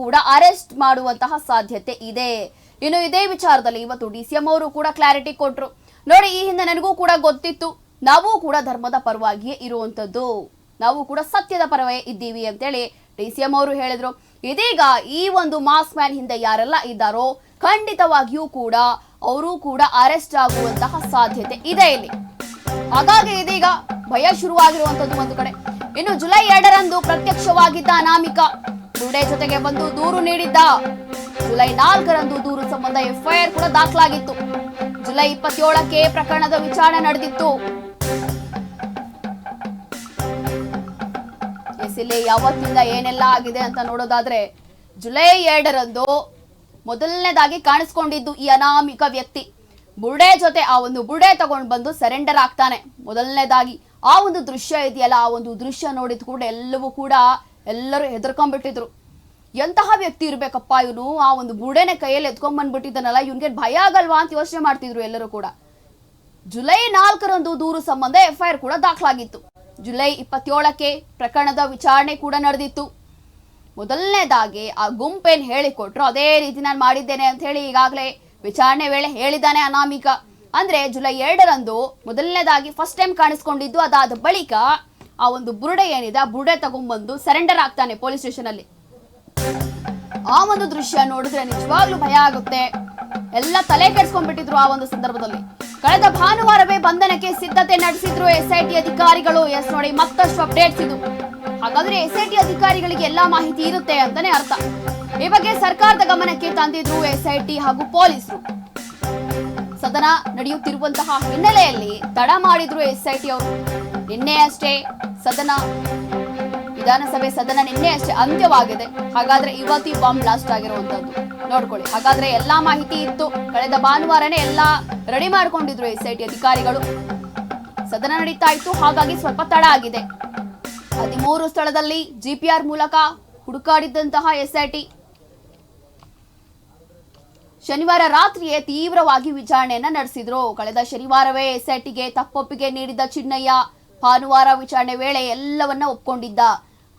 ಕೂಡ ಅರೆಸ್ಟ್ ಮಾಡುವಂತಹ ಸಾಧ್ಯತೆ ಇದೆ. ಇನ್ನು ಇದೇ ವಿಚಾರದಲ್ಲಿ ಇವತ್ತು ಡಿ ಸಿ ಅವರು ಕೂಡ ಕ್ಲಾರಿಟಿ ಕೊಟ್ಟರು ನೋಡಿ, ಈ ಹಿಂದೆ ನನಗೂ ಕೂಡ ಗೊತ್ತಿತ್ತು. ನಾವು ಕೂಡ ಧರ್ಮದ ಪರವಾಗಿಯೇ ಇರುವಂತದ್ದು ನಾವು ಕೂಡ ಸತ್ಯದ ಪರವೇ ಇದ್ದೀವಿ ಅಂತೇಳಿ ಡಿ ಸಿ ಎಂ ಅವರು ಹೇಳಿದ್ರು. ಇದೀಗ ಈ ಒಂದು ಮಾಸ್ ಮ್ಯಾನ್ ಹಿಂದೆ ಯಾರೆಲ್ಲ ಇದ್ದಾರೋ ಖಂಡಿತವಾಗಿಯೂ ಕೂಡ ಅವರು ಕೂಡ ಅರೆಸ್ಟ್ ಆಗುವಂತಹ ಸಾಧ್ಯತೆ ಇದೆ ಇಲ್ಲಿ. ಹಾಗಾಗಿ ಇದೀಗ ಭಯ ಶುರುವಾಗಿರುವಂತದ್ದು ಒಂದು ಕಡೆ. ಇನ್ನು ಜುಲೈ ಎರಡರಂದು ಪ್ರತ್ಯಕ್ಷವಾಗಿದ್ದ ಅನಾಮಿಕ ಬುರುಡೆ ಜೊತೆಗೆ ಬಂದು ದೂರು ನೀಡಿದ್ದ. ಜುಲೈ ನಾಲ್ಕರಂದು ದೂರು ಸಂಬಂಧ ಎಫ್ಐಆರ್ ಕೂಡ ದಾಖಲಾಗಿತ್ತು. ಜುಲೈ ಇಪ್ಪತ್ತೇಳಕ್ಕೆ ಪ್ರಕರಣದ ವಿಚಾರಣೆ ನಡೆದಿತ್ತು. ಇಲ್ಲಿ ಯಾವತ್ತಿಂದ ಏನೆಲ್ಲ ಆಗಿದೆ ಅಂತ ನೋಡೋದಾದ್ರೆ, ಜುಲೈ ಎರಡರಂದು ಮೊದಲನೇದಾಗಿ ಕಾಣಿಸ್ಕೊಂಡಿದ್ದು ಈ ಅನಾಮಿಕ ವ್ಯಕ್ತಿ. ಬುರ್ಡೆ ಜೊತೆ ಆ ಒಂದು ಬುರ್ಡೆ ತಗೊಂಡು ಬಂದು ಸರೆಂಡರ್ ಆಗ್ತಾನೆ. ಮೊದಲನೇದಾಗಿ ಆ ಒಂದು ದೃಶ್ಯ ಇದೆಯಲ್ಲ, ಆ ಒಂದು ದೃಶ್ಯ ನೋಡಿದ ಕೂಡ ಎಲ್ಲವೂ ಕೂಡ ಎಲ್ಲರೂ ಹೆದರ್ಕೊಂಡ್ಬಿಟ್ಟಿದ್ರು. ಎಂತಹ ವ್ಯಕ್ತಿ ಇರಬೇಕಪ್ಪ ಇವನು? ಆ ಒಂದು ಬುಡೆನೆ ಕೈಯಲ್ಲಿ ಎತ್ಕೊಂಡ್ ಬಂದ್ಬಿಟ್ಟಿದ್ದಾನಲ್ಲ, ಇವನ್ಗೆ ಭಯ ಆಗಲ್ವಾ ಅಂತ ಯೋಚನೆ ಮಾಡ್ತಿದ್ರು ಎಲ್ಲರೂ ಕೂಡ. ಜುಲೈ ನಾಲ್ಕರಂದು ದೂರು ಸಂಬಂಧ ಎಫ್ಐಆರ್ ಕೂಡ ದಾಖಲಾಗಿತ್ತು. ಜುಲೈ ಇಪ್ಪತ್ತೇಳಕ್ಕೆ ಪ್ರಕರಣದ ವಿಚಾರಣೆ ಕೂಡ ನಡೆದಿತ್ತು. ಮೊದಲನೇದಾಗಿ ಆ ಗುಂಪೇನ್ ಹೇಳಿಕೊಟ್ರು, ಅದೇ ರೀತಿ ನಾನು ಮಾಡಿದ್ದೇನೆ ಅಂತ ಹೇಳಿ ಈಗಾಗಲೇ ವಿಚಾರಣೆ ವೇಳೆ ಹೇಳಿದ್ದಾನೆ ಅನಾಮಿಕ. ಅಂದ್ರೆ ಜುಲೈ ಎರಡರಂದು ಮೊದಲನೇದಾಗಿ ಫಸ್ಟ್ ಟೈಮ್ ಕಾಣಿಸ್ಕೊಂಡಿದ್ದು ಅದಾದ ಬಳಿಕ ಆ ಒಂದು ಬುರುಡೆ ಏನಿದೆ, ಆ ಬುರುಡೆ ತಗೊಂಡ್ಬಂದು ಸರೆಂಡರ್ ಆಗ್ತಾನೆ ಪೊಲೀಸ್ ಸ್ಟೇಷನ್ ಅಲ್ಲಿ. ಆ ಒಂದು ದೃಶ್ಯ ನೋಡಿದ್ರೆ ನಿಜವಾಗ್ಲೂ ಭಯ ಆಗುತ್ತೆ. ಎಲ್ಲ ತಲೆ ಕೆಡ್ಸ್ಕೊಂಡ್ಬಿಟ್ಟಿದ್ರು ಆ ಒಂದು ಸಂದರ್ಭದಲ್ಲಿ. ಕಳೆದ ಭಾನುವಾರವೇ ಬಂಧನಕ್ಕೆ ಸಿದ್ಧತೆ ನಡೆಸಿದ್ರು ಎಸ್ಐಟಿ ಅಧಿಕಾರಿಗಳು. ಎಸ್ ನೋಡಿ, ಮತ್ತಷ್ಟು ಅಪ್ಡೇಟ್ಸ್ ಇದು. ಹಾಗಾದ್ರೆ ಎಸ್ಐಟಿ ಅಧಿಕಾರಿಗಳಿಗೆ ಎಲ್ಲಾ ಮಾಹಿತಿ ಇರುತ್ತೆ ಅಂತಾನೆ ಅರ್ಥ. ಈ ಬಗ್ಗೆ ಸರ್ಕಾರದ ಗಮನಕ್ಕೆ ತಂದಿದ್ರು ಎಸ್ಐಟಿ ಹಾಗೂ ಪೊಲೀಸರು. ಸದನ ನಡೆಯುತ್ತಿರುವಂತಹ ಹಿನ್ನೆಲೆಯಲ್ಲಿ ತಡ ಮಾಡಿದ್ರು ಎಸ್ಐಟಿ ಅವರು. ನಿನ್ನೆ ಅಷ್ಟೇ ಸದನ, ವಿಧಾನಸಭೆ ಸದನ ನಿನ್ನೆ ಅಷ್ಟೇ ಅಂತ್ಯವಾಗಿದೆ. ಹಾಗಾದ್ರೆ ಇವತ್ತಿ ಬಾಂಬ್ ಬ್ಲಾಸ್ಟ್ ಆಗಿರುವಂತದ್ದು. ನೋಡ್ಕೊಳ್ಳಿ. ಹಾಗಾದ್ರೆ ಎಲ್ಲಾ ಮಾಹಿತಿ ಇತ್ತು. ಕಳೆದ ಭಾನುವಾರನೇ ಎಲ್ಲಾ ರೆಡಿ ಮಾಡ್ಕೊಂಡಿದ್ರು ಎಸ್ ಐ ಟಿ ಅಧಿಕಾರಿಗಳು. ಸದನ ನಡೀತಾ ಇತ್ತು. ಹಾಗಾಗಿ ಸ್ವಲ್ಪ ತಡ ಆಗಿದೆ. ಹದಿಮೂರು ಸ್ಥಳದಲ್ಲಿ ಜಿಪಿಆರ್ ಮೂಲಕ ಹುಡುಕಾಡಿದ್ದಂತಹ ಎಸ್ಐಟಿ ಶನಿವಾರ ರಾತ್ರಿಯೇ ತೀವ್ರವಾಗಿ ವಿಚಾರಣೆಯನ್ನ ನಡೆಸಿದ್ರು. ಕಳೆದ ಶನಿವಾರವೇ ಎಸ್ಐಟಿಗೆ ತಪ್ಪೊಪ್ಪಿಗೆ ನೀಡಿದ ಚಿನ್ನಯ್ಯ ಭಾನುವಾರ ವಿಚಾರಣೆ ವೇಳೆ ಎಲ್ಲವನ್ನ ಒಪ್ಕೊಂಡಿದ್ದ.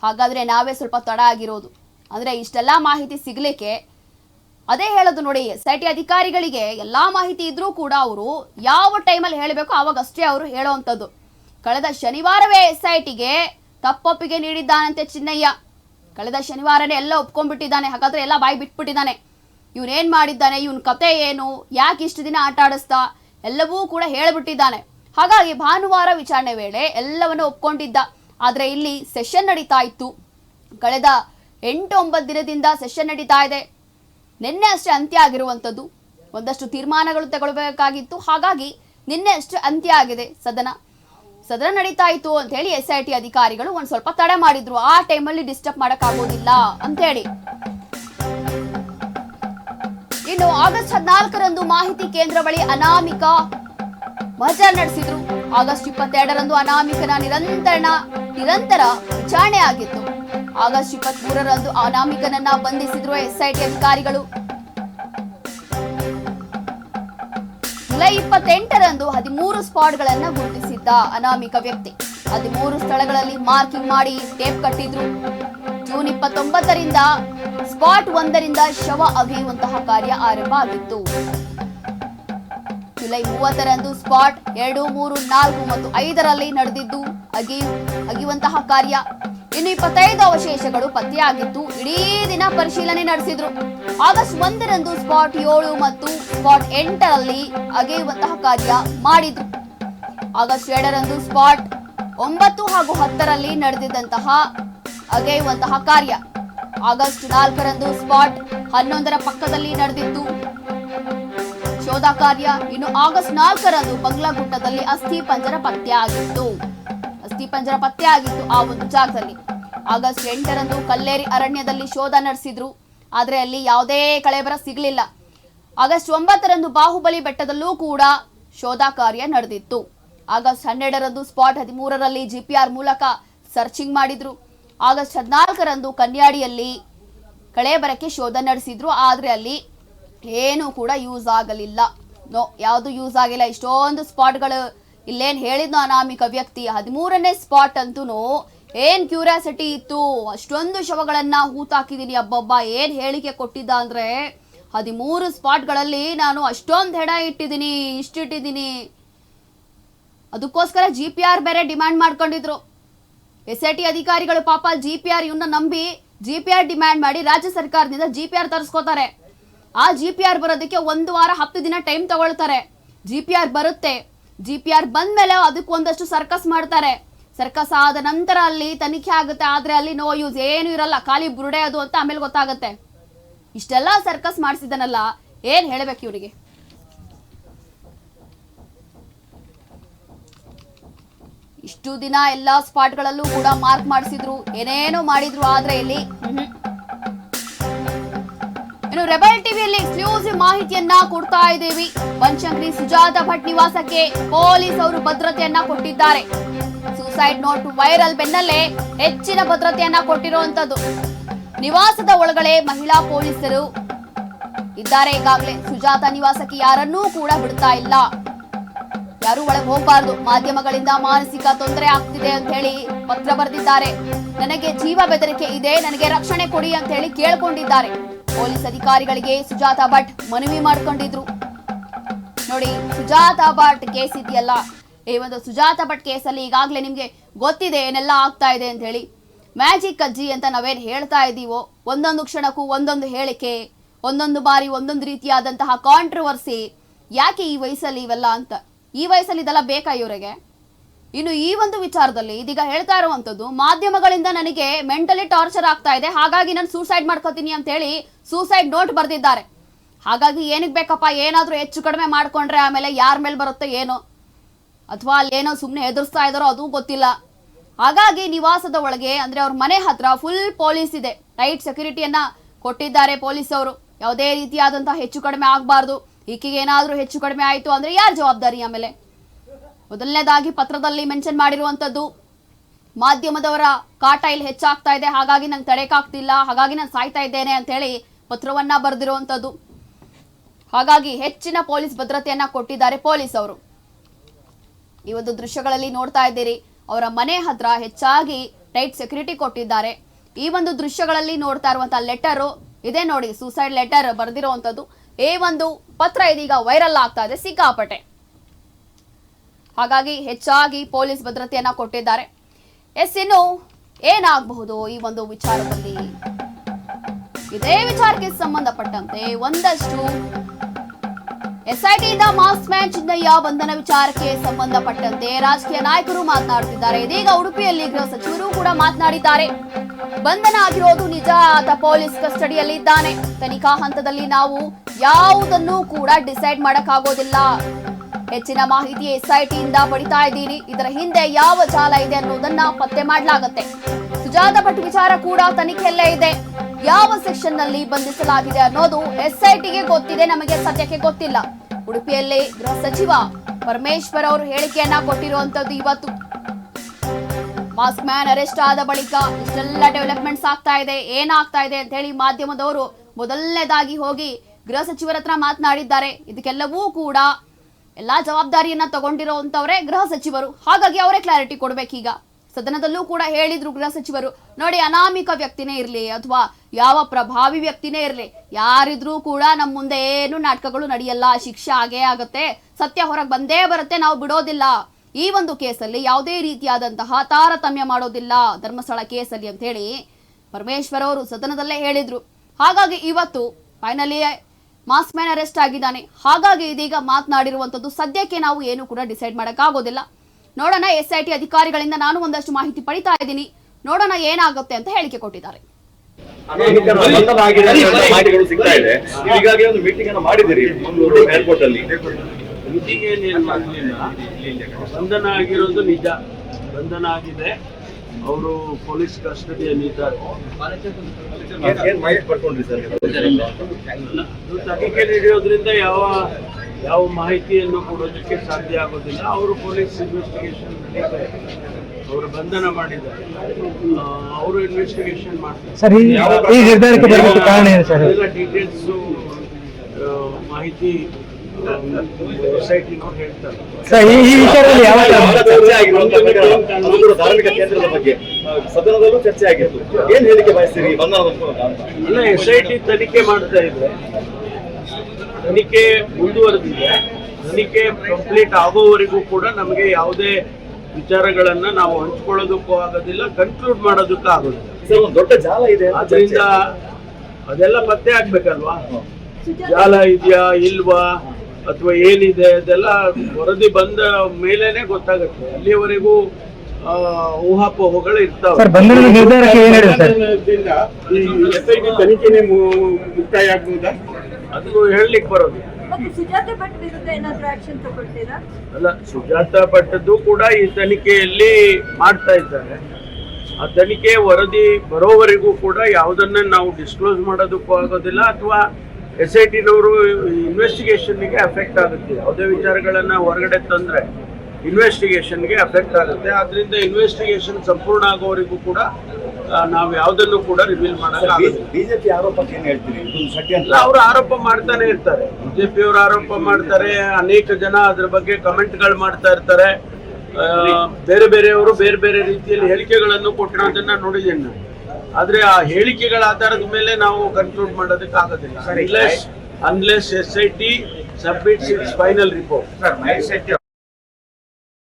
ಹಾಗಾದ್ರೆ ನಾವೇ ಸ್ವಲ್ಪ ತಡ ಆಗಿರೋದು. ಅಂದ್ರೆ ಇಷ್ಟೆಲ್ಲ ಮಾಹಿತಿ ಸಿಗ್ಲಿಕ್ಕೆ ಅದೇ ಹೇಳೋದು ನೋಡಿ, ಎಸ್ ಐ ಟಿ ಅಧಿಕಾರಿಗಳಿಗೆ ಎಲ್ಲಾ ಮಾಹಿತಿ ಇದ್ರೂ ಕೂಡ ಅವರು ಯಾವ ಟೈಮಲ್ಲಿ ಹೇಳಬೇಕು ಅವಾಗಷ್ಟೇ ಅವರು ಹೇಳೋವಂಥದ್ದು ಕಳೆದ ಶನಿವಾರವೇ ಎಸ್ ಐ ಟಿಗೆ ತಪ್ಪೊಪ್ಪಿಗೆ ನೀಡಿದ್ದಾನಂತೆ ಚಿನ್ನಯ್ಯ. ಕಳೆದ ಶನಿವಾರನೇ ಎಲ್ಲ ಒಪ್ಕೊಂಡ್ಬಿಟ್ಟಿದ್ದಾನೆ, ಹಾಗಾದ್ರೆ ಎಲ್ಲ ಬಾಯಿ ಬಿಟ್ಬಿಟ್ಟಿದ್ದಾನೆ. ಇವನೇನ್ ಮಾಡಿದ್ದಾನೆ, ಇವನ ಕತೆ ಏನು, ಯಾಕೆ ಇಷ್ಟು ದಿನ ಆಟ ಆಡಿಸ್ತಾ, ಎಲ್ಲವೂ ಕೂಡ ಹೇಳ್ಬಿಟ್ಟಿದ್ದಾನೆ. ಹಾಗಾಗಿ ಭಾನುವಾರ ವಿಚಾರಣೆ ವೇಳೆ ಎಲ್ಲವನ್ನು ಒಪ್ಕೊಂಡಿದ್ದ. ಆದರೆ ಇಲ್ಲಿ ಸೆಷನ್ ನಡೀತಾ ಇತ್ತು. ಕಳೆದ ಎಂಟು ಒಂಬತ್ತು ದಿನದಿಂದ ಸೆಷನ್ ನಡೀತಾ ಇದೆ. ನಿನ್ನೆ ಅಷ್ಟೇ ಅಂತ್ಯ ಆಗಿರುವಂಥದ್ದು. ಒಂದಷ್ಟು ತೀರ್ಮಾನಗಳು ತಗೊಳ್ಬೇಕಾಗಿತ್ತು. ಹಾಗಾಗಿ ನಿನ್ನೆ ಅಷ್ಟೇ ಅಂತ್ಯ ಆಗಿದೆ ಸದನ. ಸದನ ನಡೀತಾ ಇತ್ತು ಅಂತ ಹೇಳಿ ಎಸ್ ಐ ಟಿ ಅಧಿಕಾರಿಗಳು ಒಂದ್ ಸ್ವಲ್ಪ ತಡೆ ಮಾಡಿದ್ರು. ಆ ಟೈಮಲ್ಲಿ ಡಿಸ್ಟರ್ಬ್ ಮಾಡಕ್ ಆಗೋದಿಲ್ಲ ಅಂತ ಹೇಳಿ ಇನ್ನು ಆಗಸ್ಟ್ ಹದಿನಾಲ್ಕರಂದು ಮಾಹಿತಿ ಕೇಂದ್ರ ಬಳಿ ಅನಾಮಿಕ ಮಹಜರ್ ನಡೆಸಿದ್ರು. ಆಗಸ್ಟ್ ಇಪ್ಪತ್ತೆರಡರಂದು ಅನಾಮಿಕನ ನಿರಂತರ ನಿರಂತರ ವಿಚಾರಣೆ ಆಗಿತ್ತು. ಆಗಸ್ಟ್ ಇಪ್ಪತ್ತ್ ಮೂರರಂದು ಅನಾಮಿಕನನ್ನ ಬಂಧಿಸಿದ್ರು ಎಸ್ಐಟಿ ಅಧಿಕಾರಿಗಳು. ಜುಲೈ ಇಪ್ಪತ್ತೆಂಟರಂದು ಹದಿಮೂರು ಸ್ಪಾಟ್ಗಳನ್ನ ಗುರುತಿಸಿದ್ದ ಅನಾಮಿಕ ವ್ಯಕ್ತಿ. ಹದಿಮೂರು ಸ್ಥಳಗಳಲ್ಲಿ ಮಾರ್ಕಿಂಗ್ ಮಾಡಿ ಟೇಪ್ ಕಟ್ಟಿದ್ರು. ಜೂನ್ ಇಪ್ಪತ್ತೊಂಬತ್ತರಿಂದ ಸ್ಪಾಟ್ ಒಂದರಿಂದ ಶವ ಅಗೆಯುವಂತಹ ಕಾರ್ಯ ಆರಂಭ ಆಗಿತ್ತು. ಜುಲೈ ಮೂವತ್ತರಂದು ಸ್ಪಾಟ್ ಎರಡು, ಮೂರು, ನಾಲ್ಕು ಮತ್ತು ಐದರಲ್ಲಿ ನಡೆದಿದ್ದು ಅಗಿಯು, ಅಗಿಯುವಂತಹ ಕಾರ್ಯ. ಇನ್ನು ಇಪ್ಪತ್ತೈದು ಅವಶೇಷಗಳು ಪತ್ತೆಯಾಗಿತ್ತು ಇಡೀ ದಿನ ಪರಿಶೀಲನೆ ನಡೆಸಿದ್ರು. ಆಗಸ್ಟ್ ಒಂದರಂದು ಸ್ಪಾಟ್ ಏಳು ಮತ್ತು ಸ್ಪಾಟ್ ಎಂಟರಲ್ಲಿ ಅಗೆಯುವಂತಹ ಕಾರ್ಯ ಮಾಡಿದ್ರು. ಆಗಸ್ಟ್ ಎರಡರಂದು ಸ್ಪಾಟ್ ಒಂಬತ್ತು ಹಾಗೂ ಹತ್ತರಲ್ಲಿ ನಡೆದಿದ್ದಂತಹ ಅಗೆಯುವಂತಹ ಕಾರ್ಯ. ಆಗಸ್ಟ್ ನಾಲ್ಕರಂದು ಸ್ಪಾಟ್ ಹನ್ನೊಂದರ ಪಕ್ಕದಲ್ಲಿ ನಡೆದಿತ್ತು ಶೋಧ ಕಾರ್ಯ ಇನ್ನು ಆಗಸ್ಟ್ ನಾಲ್ಕರಂದು ಬಂಗ್ಲಾಗುಟ್ಟದಲ್ಲಿ ಅಸ್ಥಿ ಪಂಜರ ಪತ್ತೆ ಆಗಿತ್ತು. ಅಸ್ಥಿ ಪಂಜರ ಪತ್ತೆ ಆಗಿತ್ತು ಆ ಒಂದು ಜಾಗದಲ್ಲಿ. ಆಗಸ್ಟ್ ಎಂಟರಂದು ಕಲ್ಲೇರಿ ಅರಣ್ಯದಲ್ಲಿ ಶೋಧ ನಡೆಸಿದ್ರು. ಆದ್ರೆ ಅಲ್ಲಿ ಯಾವುದೇ ಕಳೆಬರ ಸಿಗಲಿಲ್ಲ. ಆಗಸ್ಟ್ ಒಂಬತ್ತರಂದು ಬಾಹುಬಲಿ ಬೆಟ್ಟದಲ್ಲೂ ಕೂಡ ಶೋಧ ಕಾರ್ಯ ನಡೆದಿತ್ತು. ಆಗಸ್ಟ್ ಹನ್ನೆರಡರಂದು ಸ್ಪಾಟ್ ಹದಿಮೂರರಲ್ಲಿ ಜಿಪಿಆರ್ ಮೂಲಕ ಸರ್ಚಿಂಗ್ ಮಾಡಿದ್ರು. ಆಗಸ್ಟ್ ಹದಿನಾಲ್ಕರಂದು ಕನ್ಯಾಡಿಯಲ್ಲಿ ಕಳೆಬರಕ್ಕೆ ಶೋಧ ನಡೆಸಿದ್ರು. ಆದ್ರೆ ಅಲ್ಲಿ ಏನು ಕೂಡ ಯೂಸ್ ಆಗಲಿಲ್ಲ. ನೋ, ಯಾವುದು ಯೂಸ್ ಆಗಿಲ್ಲ. ಇಷ್ಟೊಂದು ಸ್ಪಾಟ್ಗಳು ಇಲ್ಲೇನು ಹೇಳಿದ್ನೋ ಅನಾಮಿಕ ವ್ಯಕ್ತಿ. ಹದಿಮೂರನೇ ಸ್ಪಾಟ್ ಅಂತೂ ಏನ್ ಕ್ಯೂರಿಯಾಸಿಟಿ ಇತ್ತು? ಅಷ್ಟೊಂದು ಶವಗಳನ್ನು ಹೂತಾಕಿದೀನಿ ಅಬ್ಬಬ್ಬ. ಏನ್ ಹೇಳಿಕೆ ಕೊಟ್ಟಿದ್ದ ಅಂದ್ರೆ, ಹದಿಮೂರು ಸ್ಪಾಟ್ಗಳಲ್ಲಿ ನಾನು ಅಷ್ಟೊಂದು ಹೆಡ ಇಟ್ಟಿದ್ದೀನಿ ಇಷ್ಟಿಟ್ಟಿದ್ದೀನಿ ಅದಕ್ಕೋಸ್ಕರ ಜಿ ಪಿ ಆರ್ ಬೇರೆ ಡಿಮ್ಯಾಂಡ್ ಮಾಡ್ಕೊಂಡಿದ್ರು. ಎಸ್ ಐ ಟಿ ಅಧಿಕಾರಿಗಳು ಪಾಪ ಜಿ ಪಿ ಆರ್ ಇವನ್ನ ನಂಬಿ ಜಿ ಪಿ ಆರ್ ಡಿಮ್ಯಾಂಡ್ ಮಾಡಿ ರಾಜ್ಯ ಸರ್ಕಾರದಿಂದ ಜಿ ಪಿ ಆರ್ ತರಿಸ್ಕೋತಾರೆ. ಆ ಜಿ ಪಿ ಆರ್ ಬರೋದಕ್ಕೆ ಒಂದು ವಾರ ಹತ್ತು ದಿನ ಟೈಮ್ ತಗೊಳ್ತಾರೆ. ಜಿ ಪಿ ಆರ್ ಬರುತ್ತೆ. ಜಿ ಪಿ ಆರ್ ಬಂದ್ಮೇಲೆ ಅದಕ್ಕೆ ಒಂದಷ್ಟು ಸರ್ಕಸ್ ಮಾಡ್ತಾರೆ. ಸರ್ಕಸ್ ಆದ ನಂತರ ಅಲ್ಲಿ ತನಿಖೆ ಆಗುತ್ತೆ. ಆದ್ರೆ ಅಲ್ಲಿ ನೋ ಯೂಸ್ ಏನು ಇರಲ್ಲ. ಖಾಲಿ ಬುರುಡೆ ಅದು ಅಂತ ಆಮೇಲೆ ಗೊತ್ತಾಗುತ್ತೆ. ಇಷ್ಟೆಲ್ಲ ಸರ್ಕಸ್ ಮಾಡಿಸಿದನಲ್ಲ, ಏನ್ ಹೇಳ್ಬೇಕು ಇವರಿಗೆ? ಇಷ್ಟು ದಿನ ಎಲ್ಲಾ ಸ್ಪಾಟ್ಗಳಲ್ಲೂ ಕೂಡ ಮಾರ್ಕ್ ಮಾಡಿಸಿದ್ರು. ಏನೇನೋ ಮಾಡಿದ್ರು. ಆದ್ರೆ ಇಲ್ಲಿ. ಇನ್ನು ರೆಬಲ್ ಟಿವಿಯಲ್ಲಿ ಎಕ್ಸ್ಕ್ಲೂಸಿವ್ ಮಾಹಿತಿಯನ್ನ ಕೊಡ್ತಾ ಇದ್ದೀವಿ. ಪಂಚಂಗ್ರಿ ಸುಜಾತ ಭಟ್ ನಿವಾಸಕ್ಕೆ ಪೊಲೀಸ್ ಅವರು ಭದ್ರತೆಯನ್ನ ಕೊಟ್ಟಿದ್ದಾರೆ. ಸೂಸೈಡ್ ನೋಟ್ ವೈರಲ್ ಬೆನ್ನಲ್ಲೇ ಹೆಚ್ಚಿನ ಭದ್ರತೆಯನ್ನ ಕೊಟ್ಟಿರುವಂತದ್ದು. ನಿವಾಸದ ಒಳಗಡೆ ಮಹಿಳಾ ಪೊಲೀಸರು ಇದ್ದಾರೆ. ಈಗಾಗಲೇ ಸುಜಾತ ನಿವಾಸಕ್ಕೆ ಯಾರನ್ನೂ ಕೂಡ ಬಿಡ್ತಾ ಇಲ್ಲ. ಯಾರು ಒಳಗೆ ಹೋಗಬಾರ್ದು. ಮಾಧ್ಯಮಗಳಿಂದ ಮಾನಸಿಕ ತೊಂದರೆ ಆಗ್ತಿದೆ ಅಂತ ಹೇಳಿ ಪತ್ರ ಬರೆದಿದ್ದಾರೆ. ನನಗೆ ಜೀವ ಬೆದರಿಕೆ ಇದೆ. ನನಗೆ ರಕ್ಷಣೆ ಕೊಡಿ ಅಂತ ಹೇಳಿ ಕೇಳ್ಕೊಂಡಿದ್ದಾರೆ. ಪೊಲೀಸ್ ಅಧಿಕಾರಿಗಳಿಗೆ ಸುಜಾತಾ ಭಟ್ ಮನವಿ ಮಾಡ್ಕೊಂಡಿದ್ರು. ನೋಡಿ, ಸುಜಾತಾ ಭಟ್ ಕೇಸ್ ಇದೆಯಲ್ಲ? ಈ ಒಂದು ಸುಜಾತಾ ಭಟ್ ಕೇಸಲ್ಲಿ ಈಗಾಗಲೇ ನಿಮ್ಗೆ ಗೊತ್ತಿದೆ ಏನೆಲ್ಲ ಆಗ್ತಾ ಇದೆ ಅಂತ ಹೇಳಿ. ಮ್ಯಾಜಿಕ್ ಅಜ್ಜಿ ಅಂತ ನಾವೇನ್ ಹೇಳ್ತಾ ಇದ್ದೀವೋ, ಒಂದೊಂದು ಕ್ಷಣಕ್ಕೂ ಒಂದೊಂದು ಹೇಳಿಕೆ, ಒಂದೊಂದು ಬಾರಿ ಒಂದೊಂದು ರೀತಿಯಾದಂತಹ ಕಾಂಟ್ರವರ್ಸಿ ಯಾಕೆ ಈ ವಯಸ್ಸಲ್ಲಿ ಇವೆಲ್ಲ ಅಂತ? ಈ ವಯಸ್ಸಲ್ಲಿ ಇದೆಲ್ಲ ಬೇಕಾ ಇವರಿಗೆ? ಇನ್ನು ಈ ಒಂದು ವಿಚಾರದಲ್ಲಿ ಇದೀಗ ಹೇಳ್ತಾ ಇರುವಂತದ್ದು ಮಾಧ್ಯಮಗಳಿಂದ ನನಗೆ ಮೆಂಟಲಿ ಟಾರ್ಚರ್ ಆಗ್ತಾ ಇದೆ, ಹಾಗಾಗಿ ನಾನು ಸೂಸೈಡ್ ಮಾಡ್ಕೋತೀನಿ ಅಂತ ಹೇಳಿ ಸೂಸೈಡ್ ನೋಟ್ ಬರೆದಿದ್ದಾರೆ. ಹಾಗಾಗಿ ಏನಕ್ಕೆ ಬೇಕಪ್ಪ, ಏನಾದರೂ ಹೆಚ್ಚು ಕಡಿಮೆ ಮಾಡ್ಕೊಂಡ್ರೆ ಆಮೇಲೆ ಯಾರ ಮೇಲೆ ಬರುತ್ತೆ ಏನೋ? ಅಥವಾ ಅಲ್ಲೇನೋ ಸುಮ್ಮನೆ ಎದುರಿಸ್ತಾ ಇದಾರೋ ಅದು ಗೊತ್ತಿಲ್ಲ. ಹಾಗಾಗಿ ನಿವಾಸದ ಒಳಗೆ, ಅಂದ್ರೆ ಅವ್ರ ಮನೆ ಹತ್ರ ಫುಲ್ ಪೊಲೀಸ್ ಇದೆ. ಟೈಟ್ ಸೆಕ್ಯೂರಿಟಿಯನ್ನ ಕೊಟ್ಟಿದ್ದಾರೆ ಪೊಲೀಸ್ ಅವರು. ಯಾವುದೇ ರೀತಿಯಾದಂತಹ ಹೆಚ್ಚು ಕಡಿಮೆ ಆಗಬಾರ್ದು. ಈಕೆಗೆ ಏನಾದರೂ ಹೆಚ್ಚು ಕಡಿಮೆ ಆಯಿತು ಅಂದ್ರೆ ಯಾರು ಜವಾಬ್ದಾರಿ ಆಮೇಲೆ? ಮೊದಲನೇದಾಗಿ ಪತ್ರದಲ್ಲಿ ಮೆನ್ಷನ್ ಮಾಡಿರುವಂಥದ್ದು ಮಾಧ್ಯಮದವರ ಕಾಟ ಇಲ್ಲಿ ಹೆಚ್ಚಾಗ್ತಾ ಇದೆ. ಹಾಗಾಗಿ ನಂಗೆ ತಡೆಕಾಗ್ತಿಲ್ಲ ಹಾಗಾಗಿ ನಾನು ಸಾಯ್ತಾ ಇದ್ದೇನೆ ಅಂತ ಹೇಳಿ ಪತ್ರವನ್ನ ಬರೆದಿರುವಂಥದ್ದು. ಹಾಗಾಗಿ ಹೆಚ್ಚಿನ ಪೊಲೀಸ್ ಭದ್ರತೆಯನ್ನ ಕೊಟ್ಟಿದ್ದಾರೆ ಪೊಲೀಸ್ ಅವರು. ಈ ಒಂದು ದೃಶ್ಯಗಳಲ್ಲಿ ನೋಡ್ತಾ ಇದ್ದೀರಿ. ಅವರ ಮನೆ ಹತ್ರ ಹೆಚ್ಚಾಗಿ ಟೈಟ್ ಸೆಕ್ಯೂರಿಟಿ ಕೊಟ್ಟಿದ್ದಾರೆ. ಈ ಒಂದು ದೃಶ್ಯಗಳಲ್ಲಿ ನೋಡ್ತಾ ಇರುವಂತಹ ಲೆಟರ್ ಇದೇ ನೋಡಿ ಸೂಸೈಡ್ ಲೆಟರ್ ಬರೆದಿರುವಂತದ್ದು ಈ ಒಂದು ಪತ್ರ ಇದೀಗ ವೈರಲ್ ಆಗ್ತಾ ಇದೆ. ಸಿಕ್ಕಾಪಟ್ಟೆ. ಹಾಗಾಗಿ ಹೆಚ್ಚಾಗಿ ಪೊಲೀಸ್ ಭದ್ರತೆಯನ್ನ ಕೊಟ್ಟಿದ್ದಾರೆ. ಎಸ್, ಇನ್ನು ಏನಾಗಬಹುದು ಈ ಒಂದು ವಿಚಾರದಲ್ಲಿ? ಇದೇ ವಿಚಾರಕ್ಕೆ ಸಂಬಂಧಪಟ್ಟಂತೆ ಒಂದಷ್ಟು ಎಸ್ಐಟಿಯಿಂದ ಮಾಸ್ ಮ್ಯಾನ್ ಚಿನ್ನಯ್ಯ ಬಂಧನ ವಿಚಾರಕ್ಕೆ ಸಂಬಂಧಪಟ್ಟಂತೆ ರಾಜಕೀಯ ನಾಯಕರು ಮಾತನಾಡುತ್ತಿದ್ದಾರೆ. ಇದೀಗ ಉಡುಪಿಯಲ್ಲಿ ಗೃಹ ಸಚಿವರು ಕೂಡ ಮಾತನಾಡಿದ್ದಾರೆ. ಬಂಧನ ಆಗಿರೋದು ನಿಜ, ಆತ ಪೊಲೀಸ್ ಕಸ್ಟಡಿಯಲ್ಲಿ ಇದ್ದಾನೆ. ತನಿಖಾ ಹಂತದಲ್ಲಿ ನಾವು ಯಾವುದನ್ನು ಕೂಡ ಡಿಸೈಡ್ ಮಾಡಕ್ಕಾಗೋದಿಲ್ಲ. ಹೆಚ್ಚಿನ ಮಾಹಿತಿ ಎಸ್ಐಟಿಯಿಂದ ಪಡಿತಾ ಇದ್ದೀರಿ ಇದರ ಹಿಂದೆ ಯಾವ ಜಾಲ ಇದೆ ಅನ್ನೋದನ್ನ ಪತ್ತೆ ಮಾಡಲಾಗುತ್ತೆ. ಸುಜಾತ ಭಟ್ ವಿಚಾರ ಕೂಡ ತನಿಖೆಯಲ್ಲೇ ಇದೆ. ಯಾವ ಸೆಕ್ಷನ್ನಲ್ಲಿ ಬಂಧಿಸಲಾಗಿದೆ ಅನ್ನೋದು ಎಸ್ಐಟಿಗೆ ಗೊತ್ತಿದೆ, ನಮಗೆ ಸದ್ಯಕ್ಕೆ ಗೊತ್ತಿಲ್ಲ. ಉಡುಪಿಯಲ್ಲಿ ಗೃಹ ಸಚಿವ ಪರಮೇಶ್ವರ್ ಅವರು ಹೇಳಿಕೆಯನ್ನ ಕೊಟ್ಟಿರುವಂತದ್ದು ಇವತ್ತು. ಮಾಸ್ಕ್ ಮ್ಯಾನ್ ಅರೆಸ್ಟ್ ಆದ ಬಳಿಕ ಇಷ್ಟೆಲ್ಲ ಡೆವಲಪ್ಮೆಂಟ್ಸ್ ಆಗ್ತಾ ಇದೆ, ಏನಾಗ್ತಾ ಇದೆ ಅಂತ ಹೇಳಿ ಮಾಧ್ಯಮದವರು ಮೊದಲನೇದಾಗಿ ಹೋಗಿ ಗೃಹ ಸಚಿವರ ಹತ್ರ ಮಾತನಾಡಿದ್ದಾರೆ. ಇದಕ್ಕೆಲ್ಲವೂ ಕೂಡ ಎಲ್ಲಾ ಜವಾಬ್ದಾರಿಯನ್ನ ತಗೊಂಡಿರುವಂತವರೇ ಗೃಹ ಸಚಿವರು. ಹಾಗಾಗಿ ಅವರೇ ಕ್ಲಾರಿಟಿ ಕೊಡ್ಬೇಕೀಗ ಸದನದಲ್ಲೂ ಕೂಡ ಹೇಳಿದ್ರು ಗೃಹ ಸಚಿವರು, ನೋಡಿ, ಅನಾಮಿಕ ವ್ಯಕ್ತಿನೇ ಇರ್ಲಿ ಅಥವಾ ಯಾವ ಪ್ರಭಾವಿ ವ್ಯಕ್ತಿನೇ ಇರ್ಲಿ, ಯಾರಿದ್ರೂ ಕೂಡ ನಮ್ಮ ಮುಂದೆ ಏನು ನಾಟಕಗಳು ನಡೆಯಲ್ಲ, ಶಿಕ್ಷೆ ಆಗೇ ಆಗತ್ತೆ, ಸತ್ಯ ಹೊರಗೆ ಬಂದೇ ಬರುತ್ತೆ, ನಾವು ಬಿಡೋದಿಲ್ಲ. ಈ ಒಂದು ಕೇಸಲ್ಲಿ ಯಾವುದೇ ರೀತಿಯಾದಂತಹ ತಾರತಮ್ಯ ಮಾಡೋದಿಲ್ಲ ಧರ್ಮಸ್ಥಳ ಕೇಸಲ್ಲಿ ಅಂತ ಹೇಳಿ ಪರಮೇಶ್ವರ್ ಅವರು ಸದನದಲ್ಲೇ ಹೇಳಿದ್ರು. ಹಾಗಾಗಿ ಇವತ್ತು ಫೈನಲಿ ಮಾಸ್ ಮ್ಯಾನ್ ಅರೆಸ್ಟ್ ಆಗಿದ್ದಾನೆ. ಹಾಗಾಗಿ ಇದೀಗ ಮಾತನಾಡಿರುವಂತದ್ದು ಸದ್ಯಕ್ಕೆ ನಾವು ಏನು ಕೂಡ ಡಿಸೈಡ್ ಮಾಡೋಕ್ಕಾಗೋದಿಲ್ಲ. ನೋಡೋಣ ಎಸ್ ಐ ಟಿ ಅಧಿಕಾರಿಗಳಿಂದ ನಾನು ಒಂದಷ್ಟು ಮಾಹಿತಿ ಪಡಿತಾ ಇದ್ದೀನಿ. ನೋಡೋಣ ಏನಾಗುತ್ತೆ ಅಂತ ಹೇಳಿಕೆ ಕೊಟ್ಟಿದ್ದಾರೆ. ಬಂಧನ ಆಗಿರೋದು ನಿಜ. ಬಂಧನ ಆಗಿದೆ. ಅವರು ಪೊಲೀಸ್ ಕಸ್ಟಡಿಯಲ್ಲಿ ಇದ್ದಾರೆ. ತನಿಖೆ ನಡೆಯೋದ್ರಿಂದ ಯಾವ ಯಾವ ಮಾಹಿತಿಯನ್ನು ಕೊಡೋದಕ್ಕೆ ಸಾಧ್ಯ ಆಗೋದಿಲ್ಲ. ಅವರು ಪೊಲೀಸ್ ಇನ್ವೆಸ್ಟಿಗೇಷನ್ ನಡೀತಾರೆ ಅವರು ಬಂಧನ ಮಾಡಿದ್ದಾರೆ. ಅವರು ಇನ್ವೆಸ್ಟಿಗೇಷನ್ ಮಾಡ್ತಾರೆ. ಸರ್ ಈ ಈ ನಿರ್ಧಾರಕ್ಕೆ ಬರಲಿಕ್ಕೆ ಕಾರಣ ಏನು ಸರ್? ಎಲ್ಲ ಡೀಟೇಲ್ಸ್ ಮಾಹಿತಿ ಸರ್ ಈ ಈ ಯಾವ ಚರ್ಚೆ ಧಾರ್ಮಿಕ ಕೇಂದ್ರದ ಬಗ್ಗೆ. ಸದನದಲ್ಲೂ ಚರ್ಚೆ ಆಗಿತ್ತು. ಏನ್ ಹೇಳಿಕೆ ಬಯಸ್ತೀರಿ? ಮೂಲಕ ಎಸ್ ಐ ಟಿ ತನಿಖೆ ಮಾಡ್ತಾ ಇದೆ. ತನಿಖೆ ಮುಂದುವರೆದಿದೆ. ತನಿಖೆ ಕಂಪ್ಲೀಟ್ ಆಗೋವರೆಗೂ ಕೂಡ ನಮಗೆ ಯಾವುದೇ ವಿಚಾರಗಳನ್ನ ನಾವು ಹಂಚ್ಕೊಳ್ಳೋದಕ್ಕೂ ಆಗೋದಿಲ್ಲ ಕನ್ಕ್ಲೂಡ್ ಮಾಡೋದಕ್ಕೂ ಆಗೋದಿಲ್ಲ. ಸರ್ ಒಂದು ದೊಡ್ಡ ಜಾಲ ಇದೆ ಅದರಿಂದ ಅದೆಲ್ಲ ಪತ್ತೆ ಆಗ್ಬೇಕಲ್ವಾ? ಜಾಲ ಇದೆಯಾ ಇಲ್ವಾ? ಅಥವಾ ಏನಿದೆ ಅದೆಲ್ಲ ವರದಿ ಬಂದ ಮೇಲೇನೆ ಗೊತ್ತಾಗುತ್ತೆ. ಅಲ್ಲಿಯವರೆಗೂ ಆ, ಊಹಾಪೋಹಗಳು ಇರ್ತಾವೆ. ತನಿಖೆನೆ ಮುಕ್ತಾಯ ಆಗ್ಬಹುದಾ ಅದು ಹೇಳಲಿಕ್ಕೆ ಬರೋದು ಅಲ್ಲ ಸುಜಾತ ಭಟ್ಟದ್ದು ಕೂಡ ಈ ತನಿಖೆಯಲ್ಲಿ ಮಾಡ್ತಾ ಇದ್ದಾರೆ. ಆ ತನಿಖೆ ವರದಿ ಬರೋವರೆಗೂ ಕೂಡ ಯಾವುದನ್ನ ನಾವು ಡಿಸ್ಕ್ಲೋಸ್ ಮಾಡೋದಕ್ಕೂ ಆಗೋದಿಲ್ಲ ಅಥವಾ ಎಸ್ ಐ ಟಿನವರು ಇನ್ವೆಸ್ಟಿಗೇಷನ್ಗೆ ಅಫೆಕ್ಟ್ ಆಗುತ್ತೆ. ಯಾವುದೇ ವಿಚಾರಗಳನ್ನು ಹೊರಗಡೆ ತಂದ್ರೆ ಇನ್ವೆಸ್ಟಿಗೇಷನ್ಗೆ ಅಫೆಕ್ಟ್ ಆಗುತ್ತೆ. ಆದ್ದರಿಂದ ಇನ್ವೆಸ್ಟಿಗೇಷನ್ ಸಂಪೂರ್ಣ ಆಗೋವರೆಗೂ ಕೂಡ ನಾವು ಯಾವುದನ್ನು ಕೂಡ ರಿವೀಲ್ ಬಿಜೆಪಿ ಆರೋಪಕ್ಕೆ ಏನ್ ಹೇಳ್ತೀರಿ? ಅವರು ಆರೋಪ ಮಾಡ್ತಾನೆ ಇರ್ತಾರೆ. ಬಿಜೆಪಿ ಅವರು ಆರೋಪ ಮಾಡ್ತಾರೆ. ಅನೇಕ ಜನ ಅದ್ರ ಬಗ್ಗೆ ಕಮೆಂಟ್ಗಳು ಮಾಡ್ತಾ ಇರ್ತಾರೆ. ಬೇರೆ ಬೇರೆಯವರು ಬೇರೆ ಬೇರೆ ರೀತಿಯಲ್ಲಿ ಹೇಳಿಕೆಗಳನ್ನು ಕೊಟ್ಟಿರೋದನ್ನ ನೋಡಿದ್ದೇನೆ ನಾನು. ಆದ್ರೆ ಆ ಹೇಳಿಕೆಗಳ ಆಧಾರದ ಮೇಲೆ ನಾವು ಕನ್ಕ್ಲೂಡ್ ಮಾಡೋದಕ್ಕೆ ಆಗೋದಿಲ್ಲ. Unless S I T submits its final report sir Mahesh Shetty